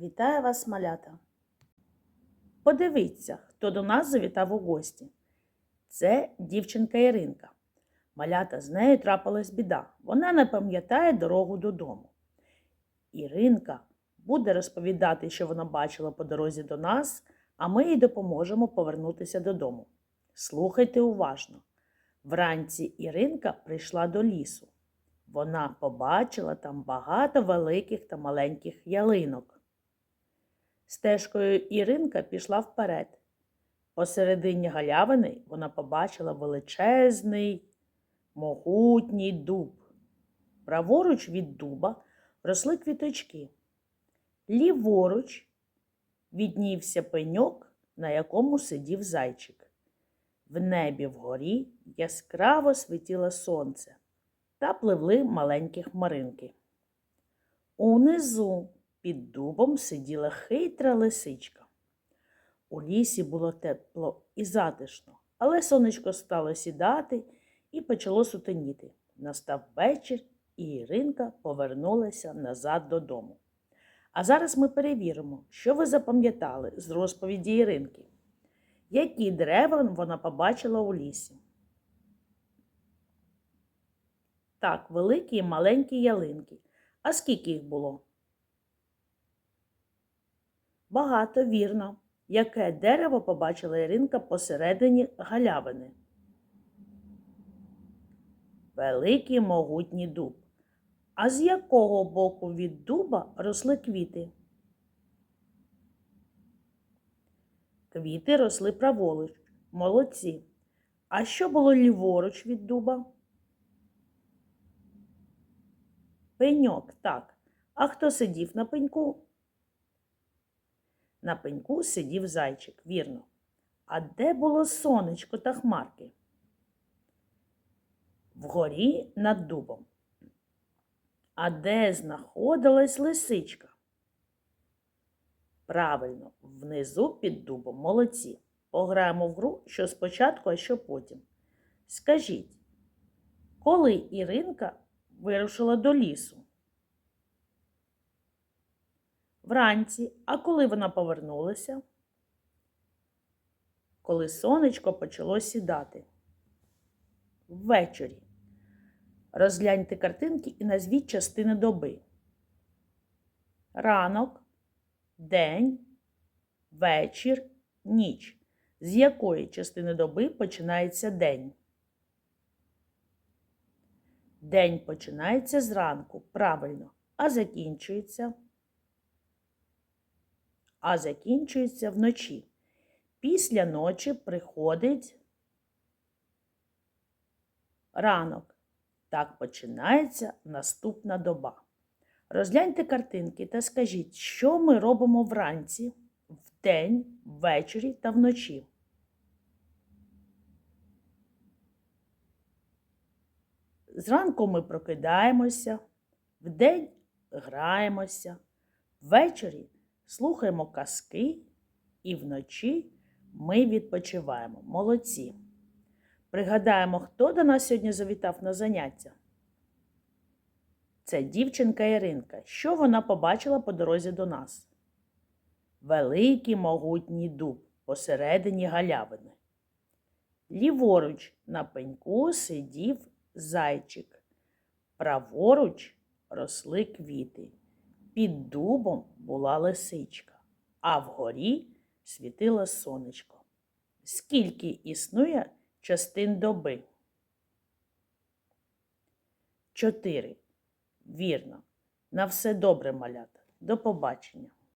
Вітаю вас, малята. Подивіться, хто до нас завітав у гості. Це дівчинка Іринка. Малята з нею трапилась біда. Вона не пам'ятає дорогу додому. Іринка буде розповідати, що вона бачила по дорозі до нас, а ми їй допоможемо повернутися додому. Слухайте уважно. Вранці Іринка прийшла до лісу. Вона побачила там багато великих та маленьких ялинок. Стежкою Іринка пішла вперед. Посередині галявини вона побачила величезний, могутній дуб. Праворуч від дуба росли квіточки. Ліворуч віднівся пеньок, на якому сидів зайчик. В небі вгорі яскраво світіло сонце та пливли маленькі хмаринки. Унизу під дубом сиділа хитра лисичка. У лісі було тепло і затишно, але сонечко стало сідати і почало сутеніти. Настав вечір, і Іринка повернулася назад додому. А зараз ми перевіримо, що ви запам'ятали з розповіді Іринки. Які дерева вона побачила у лісі? Так, великі і маленькі ялинки. А скільки їх було? Багато, вірно. Яке дерево побачила Іринка посередині галявини? Великий могутній дуб. А з якого боку від дуба росли квіти? Квіти росли праворуч. Молодці. А що було ліворуч від дуба? Пеньок, так. А хто сидів на пеньку? На пеньку сидів зайчик, вірно. А де було сонечко та хмарки? Вгорі над дубом. А де знаходилась лисичка? Правильно, внизу під дубом. Молодці. Пограємо в гру, що спочатку, а що потім. Скажіть, коли Іринка вирушила до лісу? Вранці, а коли вона повернулася? Коли сонечко почало сідати. Ввечері. Розгляньте картинки і назвіть частини доби. Ранок, день, вечір, ніч. З якої частини доби починається день? День починається зранку, правильно, а закінчується. А закінчується вночі. Після ночі приходить ранок. Так починається наступна доба. Розгляньте картинки та скажіть, що ми робимо вранці, вдень, ввечері та вночі. Зранку ми прокидаємося, вдень граємося, ввечері слухаємо казки і вночі ми відпочиваємо. Молодці. Пригадаємо, хто до нас сьогодні завітав на заняття. Це дівчинка Іринка. Що вона побачила по дорозі до нас? Великий могутній дуб посередині галявини. Ліворуч на пеньку сидів зайчик. Праворуч росли квіти. Під дубом була лисичка, а вгорі світило сонечко. Скільки існує частин доби? Чотири. Вірно. На все добре, малята. До побачення.